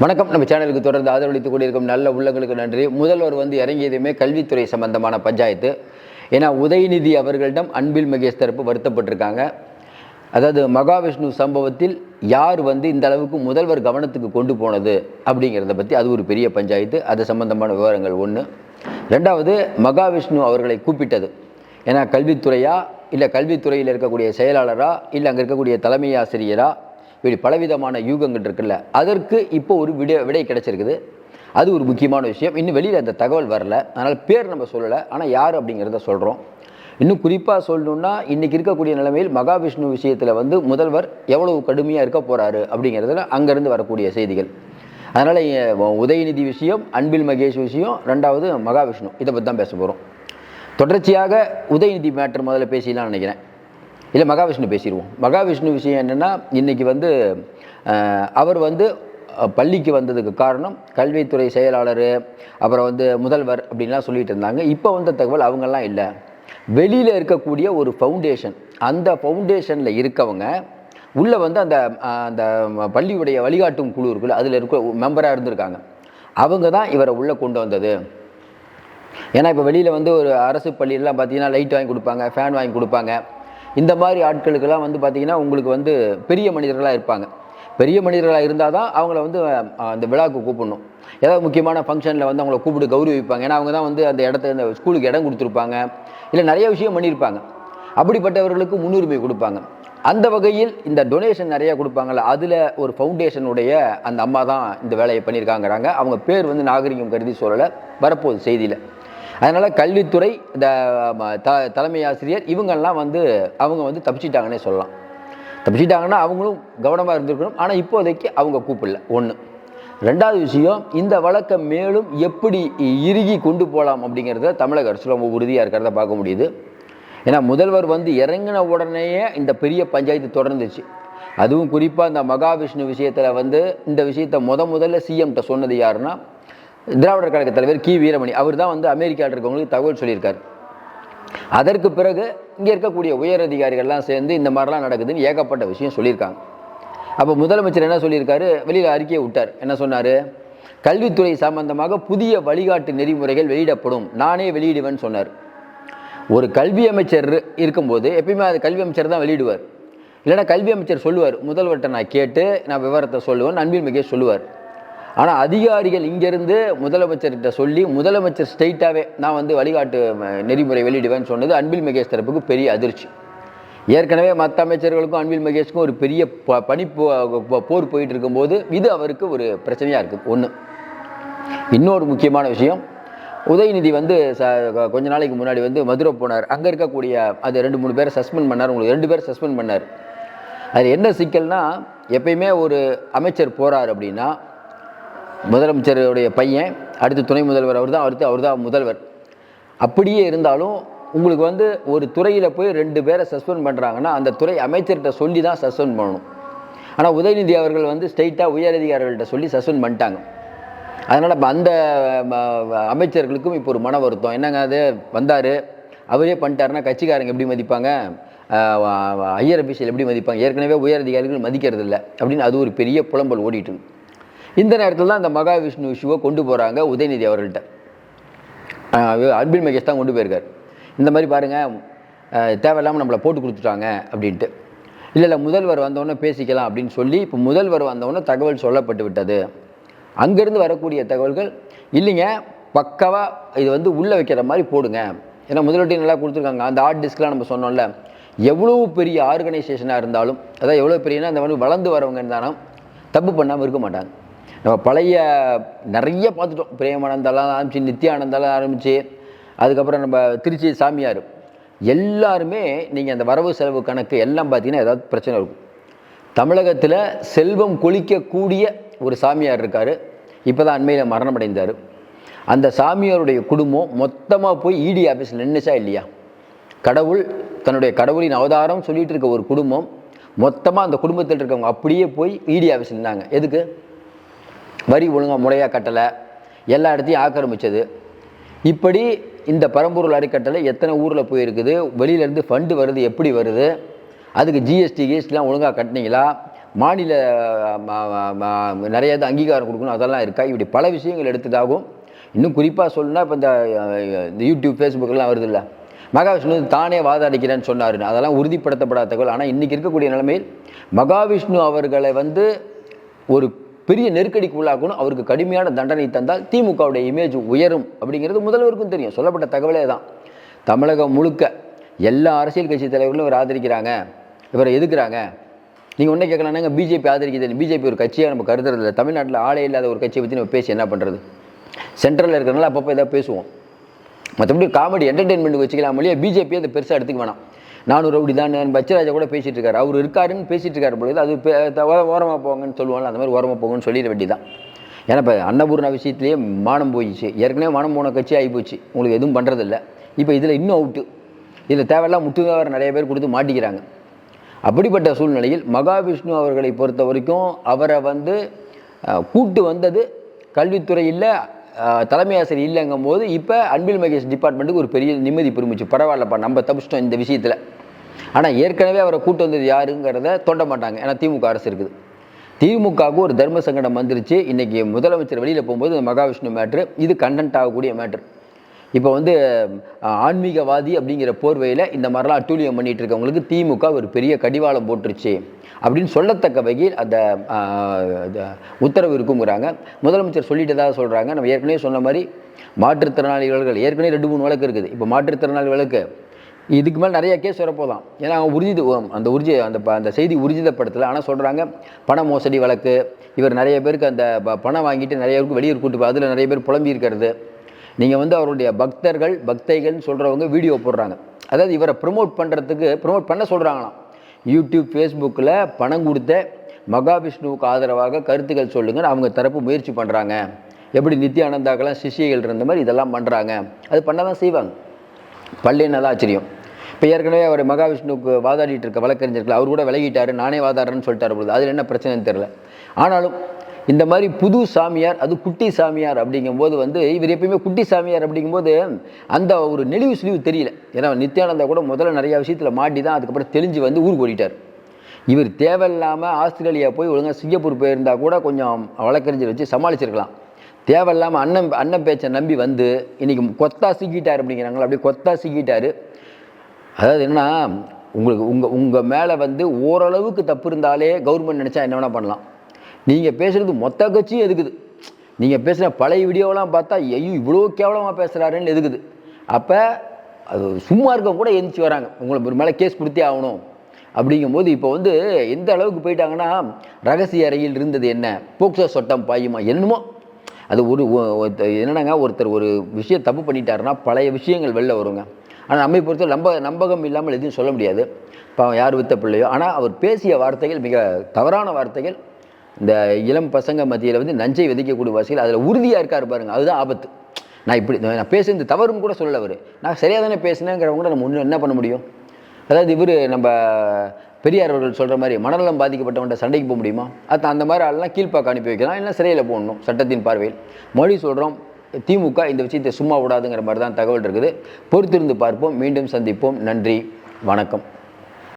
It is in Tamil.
வணக்கம். நம்ம சேனலுக்கு தொடர்ந்து ஆதரவளித்துக் கொண்டிருக்கும் நல்ல உள்ளங்களுக்கு நன்றி. முதல்வர் வந்து இறங்கியதுமே கல்வித்துறை சம்பந்தமான பஞ்சாயத்து. ஏன்னா உதயநிதி அவர்களிடம் அன்பில் மகேஷ் தரப்பு வருத்தப்பட்டிருக்காங்க. அதாவது மகாவிஷ்ணு சம்பவத்தில் யார் வந்து இந்த அளவுக்கு முதல்வர் கவனத்துக்கு கொண்டு போனது அப்படிங்கிறத பற்றி அது ஒரு பெரிய பஞ்சாயத்து. அது சம்பந்தமான விவரங்கள் ஒன்று ரெண்டாவது மகாவிஷ்ணு அவர்களை கூப்பிட்டது. ஏன்னா கல்வித்துறையா? இல்லை கல்வித்துறையில் இருக்கக்கூடிய செயலாளரா? இல்லை அங்கே இருக்கக்கூடிய தலைமை ஆசிரியரா? இப்படி பலவிதமான யூகங்கள் இருக்குல்ல அதற்கு இப்போ ஒரு விடை விடை கிடைச்சிருக்குது. அது ஒரு முக்கியமான விஷயம். இன்னும் வெளியில் அந்த தகவல் வரல. அதனால் பேர் நம்ம சொல்லலை. ஆனால் யார் அப்படிங்கிறத சொல்கிறோம் இன்னும் குறிப்பாக சொல்லணுன்னா இன்றைக்கி இருக்கக்கூடிய நிலைமையில் மகாவிஷ்ணு விஷயத்தில் வந்து முதல்வர் எவ்வளவு கடுமையாக இருக்க போகிறாரு அப்படிங்கிறதுல அங்கேருந்து வரக்கூடிய செய்திகள். அதனால் உதயநிதி விஷயம் அன்பில் மகேஷ் விஷயம் ரெண்டாவது மகாவிஷ்ணு. இதை பற்றி தான் பேச போகிறோம் தொடர்ச்சியாக உதயநிதி மேட்டர் முதல்ல பேசிடலாம்னு நினைக்கிறேன். இல்லை மகாவிஷ்ணு பேசிடுவோம் மகாவிஷ்ணு விஷயம் என்னென்னா இன்றைக்கி வந்து அவர் வந்து பள்ளிக்கு வந்ததுக்கு காரணம் கல்வித்துறை செயலாளர் அப்புறம் வந்து முதல்வர் அப்படின்லாம் சொல்லிட்டு இருந்தாங்க. இப்போ வந்த தகவல் அவங்கெல்லாம் இல்லை. வெளியில் இருக்கக்கூடிய ஒரு ஃபவுண்டேஷன் அந்த ஃபவுண்டேஷனில் இருக்கவங்க உள்ளே வந்து அந்த அந்த பள்ளியுடைய வழிகாட்டும் குழு இருக்குல்ல அதில் இருக்க மெம்பராக இருந்திருக்காங்க. அவங்க தான் இவரை உள்ளே கொண்டு வந்தது. ஏன்னா இப்போ வெளியில் வந்து ஒரு அரசு பள்ளியெல்லாம் பார்த்தீங்கன்னா லைட் வாங்கி கொடுப்பாங்க ஃபேன் வாங்கி கொடுப்பாங்க. இந்த மாதிரி ஆட்களுக்கெல்லாம் வந்து பார்த்தீங்கன்னா உங்களுக்கு வந்து பெரிய மனிதர்களாக இருப்பாங்க. பெரிய மனிதர்களாக இருந்தால் தான் அவங்கள வந்து அந்த விழாவுக்கு கூப்பிடணும். ஏதாவது முக்கியமான ஃபங்க்ஷனில் வந்து அவங்கள கூப்பிட்டு கௌரவிப்பாங்க. ஏன்னா அவங்க தான் வந்து அந்த இடத்த இந்த ஸ்கூலுக்கு இடம் கொடுத்துருப்பாங்க. இல்லை நிறைய விஷயம் பண்ணியிருப்பாங்க. அப்படிப்பட்டவர்களுக்கு முன்னுரிமை கொடுப்பாங்க. அந்த வகையில் இந்த டொனேஷன் நிறைய கொடுப்பாங்கள்ல அதில் ஒரு ஃபவுண்டேஷனுடைய அந்த அம்மா தான் இந்த வேலையை பண்ணியிருக்காங்கிறாங்க. அவங்க பேர் வந்து நாகரிகம் கருதி சொல்லலை வரப்போகுது செய்தியில். அதனால் கல்வித்துறை இந்த த தலைமை ஆசிரியர் இவங்கெல்லாம் வந்து அவங்க வந்து தப்பிச்சிட்டாங்கன்னே சொல்லலாம். தப்பிச்சிட்டாங்கன்னா அவங்களும் கவனமாக இருந்திருக்கணும். ஆனால் இப்போதைக்கு அவங்க கூப்பிடல. ஒன்று ரெண்டாவது விஷயம் இந்த வழக்கை மேலும் எப்படி இறுகி கொண்டு போகலாம் அப்படிங்கிறத தமிழக அரசு ரொம்ப உறுதியாக இருக்கிறத பார்க்க முடியுது. ஏன்னா முதல்வர் வந்து இறங்கின உடனேயே இந்த பெரிய பஞ்சாயத்து தொடர்ந்துச்சு. அதுவும் குறிப்பாக இந்த மகாவிஷ்ணு விஷயத்தில் வந்து இந்த விஷயத்தை முத முதல்ல சிஎம்கிட்ட சொன்னது யாருன்னா திராவிடர் கழக தலைவர் கி. வீரமணி. அவர் தான் வந்து அமெரிக்காவில் இருக்கவங்களுக்கு தகவல் சொல்லியிருக்கார். அதற்கு பிறகு இங்கே இருக்கக்கூடிய உயர் அதிகாரிகள்லாம் சேர்ந்து இந்த மாதிரிலாம் நடக்குதுன்னு ஏகப்பட்ட விஷயம் சொல்லியிருக்காங்க. அப்போ முதலமைச்சர் என்ன சொல்லியிருக்காரு? வெளியில் அறிக்கையை விட்டார். என்ன சொன்னார்? கல்வித்துறை சம்பந்தமாக புதிய வழிகாட்டு நெறிமுறைகள் வெளியிடப்படும். நானே வெளியிடுவேன் சொன்னார். ஒரு கல்வி அமைச்சர் இருக்கும்போது எப்பயுமே அது கல்வி அமைச்சர் தான் வெளியிடுவார். இல்லைன்னா கல்வி அமைச்சர் சொல்லுவார். முதல்வர்கிட்ட நான் கேட்டு நான் விவரத்தை சொல்லுவேன். அன்பில் மிகே சொல்லுவார். ஆனால் அதிகாரிகள் இங்கேருந்து முதலமைச்சர்கிட்ட சொல்லி முதலமைச்சர் ஸ்ட்ரெயிட்டாகவே நான் வந்து வழிகாட்டு நெறிமுறை வெளியிடுவேன்னு சொன்னது அன்பில் மகேஷ் தரப்புக்கு பெரிய அதிர்ச்சி. ஏற்கனவே மற்ற அமைச்சர்களுக்கும் அன்பில் மகேஷ்க்கும் ஒரு பெரிய ப பணி போ- போர் போயிட்டு இருக்கும்போது இது அவருக்கு ஒரு பிரச்சனையாக இருக்குது ஒன்று இன்னொரு முக்கியமான விஷயம் உதயநிதி வந்து ச கொஞ்ச நாளைக்கு முன்னாடி வந்து மதுரை போனார். அங்கே இருக்கக்கூடிய அது ரெண்டு மூணு பேரை சஸ்பெண்ட் பண்ணார். உங்களுக்கு ரெண்டு பேர் சஸ்பெண்ட் பண்ணார். அது என்ன சிக்கல்னா எப்பயுமே ஒரு அமைச்சர் போகிறார் அப்படின்னா முதலமைச்சருடைய பையன் அடுத்து துணை முதல்வர் அவர் தான் அடுத்து அவர் தான் முதல்வர். அப்படியே இருந்தாலும் உங்களுக்கு வந்து ஒரு துறையில் போய் ரெண்டு பேரை சஸ்பெண்ட் பண்ணுறாங்கன்னா அந்த துறை அமைச்சர்கிட்ட சொல்லி தான் சஸ்பெண்ட் பண்ணணும். ஆனால் உதயநிதி அவர்கள் வந்து ஸ்ட்ரைட்டாக உயரதிகாரிகள்கிட்ட சொல்லி சஸ்பெண்ட் பண்ணிட்டாங்க. அதனால் இப்போ அந்த ம, அமைச்சர்களுக்கும் இப்போ ஒரு மன வருத்தம். என்னங்க அது? வந்தார். அவரே பண்ணிட்டாருன்னா கட்சிக்காரங்க எப்படி மதிப்பாங்க? ஐயர் அபிஷியல் எப்படி மதிப்பாங்க? ஏற்கனவே உயர் அதிகாரிகள் மதிக்கிறது இல்லை அப்படின்னு அது ஒரு பெரிய புலம்பல் ஓடிட்டு இந்த நேரத்தில் தான் அந்த மகாவிஷ்ணு இஷ்யூவை கொண்டு போகிறாங்க உதயநிதி அவர்கள்ட்ட. ஆஹ் அன்பில் மகேஷ் தான் கொண்டு போயிருக்கார். இந்த மாதிரி பாருங்கள் தேவையில்லாமல் நம்மளை போட்டு கொடுத்துட்டாங்க அப்படின்ட்டு. இல்லை இல்லை முதல்வர் வந்தவொடனே பேசிக்கலாம் அப்படின்னு சொல்லி இப்போ முதல்வர் வந்தவொடனே தகவல் சொல்லப்பட்டு விட்டது. அங்கேருந்து வரக்கூடிய தகவல்கள் இல்லைங்க பக்காவாக இது வந்து உள்ளே வைக்கிற மாதிரி போடுங்க. ஏன்னா முதல்வர்கிட்ட நல்லா கொடுத்துருக்காங்க. அந்த ஹார்ட் டிஸ்க்லாம் நம்ம சொன்னோம்ல எவ்வளோ பெரிய ஆர்கனைசேஷனாக இருந்தாலும் அதாவது எவ்வளோ பெரியனா இந்த மாதிரி வளர்ந்து வரவங்க இருந்தாலும் தப்பு பண்ணாமல் இருக்க மாட்டாங்க. நம்ம பழைய நிறைய பார்த்துட்டோம். பிரேமானந்தாலாம் ஆரம்பிச்சு நித்யானந்தாலாம் ஆரம்பிச்சு அதுக்கப்புறம் நம்ம திருச்சி சாமியார். எல்லாருமே நீங்கள் அந்த வரவு செலவு கணக்கு எல்லாம் பார்த்தீங்கன்னா ஏதாவது பிரச்சனை இருக்கும். தமிழகத்தில் செல்வம் கொளிக்கக்கூடிய ஒரு சாமியார் இருக்கார். இப்போ தான் அண்மையில் மரணம் அடைந்தார் அந்த சாமியாருடைய குடும்பம் மொத்தமாக போய் இடி ஆஃபீஸில் நின்றுச்சா இல்லையா? கடவுள் தன்னுடைய கடவுளின் அவதாரம் சொல்லிகிட்டு இருக்க ஒரு குடும்பம் மொத்தமாக அந்த குடும்பத்தில் இருக்கவங்க அப்படியே போய் இடி ஆஃபீஸில் நின்றாங்க எதுக்கு? வரி ஒழுங்காக முறையாக கட்டலை. எல்லா இடத்தையும் ஆக்கிரமிச்சது. இப்படி இந்த பரம்பொருள் அறக்கட்டளை எத்தனை ஊரில் போயிருக்குது? வெளியிலேருந்து ஃபண்டு வருது எப்படி வருது? அதுக்கு ஜிஎஸ்டி கிஎஸ்டிலாம் ஒழுங்காக கட்டினீங்களா? மாநில ம- நிறைய இது அங்கீகாரம் கொடுக்கணும் அதெல்லாம் இருக்கா? இப்படி பல விஷயங்கள் எடுத்ததாகும் இன்னும் குறிப்பாக சொல்லணும்னா இப்போ இந்த இந்த யூடியூப் ஃபேஸ்புக்கெல்லாம் வருது இல்லை மகாவிஷ்ணு தானே வாதாடிக்கிறேன்னு சொன்னார். அதெல்லாம் உறுதிப்படுத்தப்படாத தகவல். ஆனால் இன்றைக்கி இருக்கக்கூடிய நிலைமையில் மகாவிஷ்ணு அவர்களை வந்து ஒரு பெரிய நெருக்கடிக்கு உள்ளாக்கணும். அவருக்கு கடுமையான தண்டனை தந்தால் திமுகவுடைய இமேஜ் உயரும் அப்படிங்கிறது முதல்வருக்கும் தெரியும். சொல்லப்பட்ட தகவலே தான். தமிழகம் முழுக்க எல்லா அரசியல் கட்சி தலைவர்களும் இவர் ஆதரிக்கிறாங்க. இவரை எதுக்குறாங்க? நீங்கள் ஒன்றே கேட்கலாம்னாங்க பிஜேபி ஆதரிக்குது பிஜேபி ஒரு கட்சியாக நம்ம கருதுறது இல்லை. தமிழ்நாட்டில் ஆளே இல்லாத ஒரு கட்சியை பற்றி நம்ம பேசி என்ன பண்ணுறது சென்ட்ரலில் இருக்கிறனால அப்பப்போ எதாவது பேசுவோம். மற்றபடி காமெடி என்டர்டெயின்மெண்ட் வச்சுக்கலாம் இல்லையா பிஜேபி அதை பெருசாக எடுத்துக்க வேணாம். நானும் ரவுடி தான் பச்சராஜா கூட பேசிகிட்டு இருக்காரு. அவர் இருக்காருன்னு பேசிகிட்டு இருக்காரு பொழுது அது ஓரமாக போங்கன்னு சொல்லுவாங்க அந்த மாதிரி ஓரமாக போங்கன்னு சொல்லிட வேண்டியதான் ஏன்னா இப்போ அன்னபூர்ணா விஷயத்துலேயே மானம் போயிடுச்சு. ஏற்கனவே மானம் போன கட்சி ஆகி போச்சு. உங்களுக்கு எதுவும் பண்ணுறதில்ல இப்போ இதில் இன்னும் அவுட்டு இதில் தேவையில்லாம் முட்டுகார நிறைய பேர் கொடுத்து மாட்டிக்கிறாங்க. அப்படிப்பட்ட சூழ்நிலையில் மகாவிஷ்ணு அவர்களை பொறுத்த வரைக்கும் அவரை வந்து கூட்டு வந்தது கல்வித்துறையில் தலைமை ஆசிரியர் இல்லைங்கும் போது இப்போ அன்பில் மகேஷ் டிபார்ட்மெண்ட்டுக்கு ஒரு பெரிய நிம்மதி பெருமிச்சு பரவாயில்லப்பா நம்ம தப்பிச்சிட்டோம் இந்த விஷயத்தில். ஆனால் ஏற்கனவே அவரை கூட்டு வந்தது யாருங்கிறத தோண்ட மாட்டாங்க. ஏன்னா திமுக அரசு இருக்குது. திமுகவுக்கு ஒரு தர்ம சங்கடம் வந்துருச்சு. இன்னைக்கு முதலமைச்சர் வெளியில் போகும்போது இந்த மகாவிஷ்ணு மேட்ரு இது கண்டென்ட் ஆகக்கூடிய மேட்ரு இப்போ வந்து ஆன்மீகவாதி அப்படிங்கிற போர்வையில் இந்த மாதிரிலாம் அட்டூழியம் பண்ணிட்டு இருக்கவங்களுக்கு திமுக ஒரு பெரிய கடிவாளம் போட்டுருச்சு. அப்படின்னு சொல்லத்தக்க வகையில் அந்த அந்த உத்தரவு இருக்குங்கிறாங்க. முதலமைச்சர் சொல்லிட்டு தான் சொல்கிறாங்க நம்ம ஏற்கனவே சொன்ன மாதிரி மாற்றுத்திறனாளிகள் ஏற்கனவே ரெண்டு மூணு வழக்கு இருக்குது. இப்போ மாற்றுத்திறனாளி வழக்கு இதுக்கு மேலே நிறைய கேஸ் வரப்போதான் ஏன்னா அவங்க உறுதி அந்த உறுதி அந்த அந்த செய்தி உறுதிதப்படுத்தலை ஆனால் சொல்கிறாங்க பண மோசடி வழக்கு இவர் நிறைய பேருக்கு அந்த ப- பணம் வாங்கிட்டு நிறைய பேருக்கு வெளியூர் கூட்டு அதில் நிறைய பேர் புலம்பி இருக்கிறது. நீங்கள் வந்து அவருடைய பக்தர்கள் பக்தைகள்னு சொல்கிறவங்க வீடியோ போடுறாங்க. அதாவது இவரை ப்ரொமோட் பண்ணுறதுக்கு ப்ரொமோட் பண்ண சொல்கிறாங்களாம் யூடியூப் ஃபேஸ்புக்கில் பணம் கொடுத்த மகாவிஷ்ணுவுக்கு ஆதரவாக கருத்துக்கள் சொல்லுங்கன்னு அவங்க தரப்பு முயற்சி பண்ணுறாங்க எப்படி நித்யானந்தாக்கெல்லாம் சிஷியர்கள் இருந்த மாதிரி இதெல்லாம் பண்ணுறாங்க அது பண்ண தான் செய்வாங்க. பல்லேன்னு ஆச்சரியம். இப்போ ஏற்கனவே அவர் மகாவிஷ்ணுவுக்கு வாதாடிட்டு இருக்க வழக்கறிஞர்கள் அவர் கூட விலகிட்டார் நானே வாதாடுறேன்னு சொல்லிட்டார் பொழுது அதில் என்ன பிரச்சனைன்னு தெரில ஆனாலும் இந்த மாதிரி புது சாமியார் அது குட்டி சாமியார் அப்படிங்கும்போது வந்து இவர் எப்பயுமே குட்டி சாமியார் அப்படிங்கும்போது அந்த ஒரு நெளிவு சுழிவு தெரியல. ஏன்னா நித்யானந்தா கூட முதல்ல நிறையா விஷயத்தில் மாட்டி தான் அதுக்கப்புறம் தெளிஞ்சு வந்து ஊருக்கு ஓடிட்டார். இவர் தேவையில்லாமல் ஆஸ்திரேலியா போய் ஒழுங்காக சிங்கப்பூர் போயிருந்தா கூட கொஞ்சம் வழக்கறிஞர் வச்சு சமாளிச்சிருக்கலாம். தேவையில்லாமல் அண்ணன் அண்ணன் பேச்சை நம்பி வந்து இன்றைக்கி கொத்தா சிக்கிட்டார் அப்படிங்கிறாங்களா அப்படியே கொத்தா சிக்கிட்டார். அதாவது என்னன்னா உங்களுக்கு உங்கள் உங்கள் மேலே வந்து ஓரளவுக்கு தப்பு இருந்தாலே கவர்மெண்ட் நினச்சா என்ன வேணால் பண்ணலாம். நீங்கள் பேசுகிறது மொத்த கட்சியும் எதுக்குது? நீங்கள் பேசுகிற பழைய வீடியோலாம் பார்த்தா ஐயோ இவ்வளோ கேவலமாக பேசுகிறாருன்னு எதுக்குது? அப்போ அது சும்மா இருக்க கூட எந்திரிச்சு வராங்க. உங்களை ஒரு மேலே கேஸ் கொடுத்தே ஆகணும். அப்படிங்கும்போது இப்போ வந்து எந்த அளவுக்கு போயிட்டாங்கன்னா ரகசிய அறையில் இருந்தது என்ன? போக்சோ சட்டம் பாயுமா? என்னமோ. அது ஒரு என்னென்னாங்க ஒருத்தர் ஒரு விஷயம் தப்பு பண்ணிட்டாருன்னா பழைய விஷயங்கள் வெளில வருங்க. ஆனால் நம்மை பொறுத்த நம்ப நம்பகம் இல்லாமல் எதுவும் சொல்ல முடியாது. பாவம் யார் வித்த பிள்ளையோ. ஆனால் அவர் பேசிய வார்த்தைகள் மிக தவறான வார்த்தைகள் இந்த இளம் பசங்க மத்தியில் வந்து நஞ்சை விதைக்கக்கூடிய வாசிகள் அதில் உறுதியாக இருக்கார் பாருங்க. அதுதான் ஆபத்து. நான் இப்படி நான் பேசுறது தவறுன்னு கூட சொல்லல அவர். நான் சரியாக தானே பேசினேங்கிறவங்க கூட நம்ம ஒன்றும் என்ன பண்ண முடியும்? அதாவது இவர் நம்ம பெரியார் அவர்கள் சொல்கிற மாதிரி மனநலம் பாதிக்கப்பட்டவன்ட்ட சண்டைக்கு போக முடியுமா? அது அந்த மாதிரி ஆள்லாம் கீழ்ப்பாக்க அனுப்பி வைக்கலாம். இல்லை சிறையில் போடணும் சட்டத்தின் பார்வையில். மொழி சொல்கிறோம் திமுக இந்த விஷயத்தை சும்மா விடாதுங்கிற மாதிரி தான் தகவல் இருக்குது. பொறுத்திருந்து பார்ப்போம். மீண்டும் சந்திப்போம். நன்றி. வணக்கம்.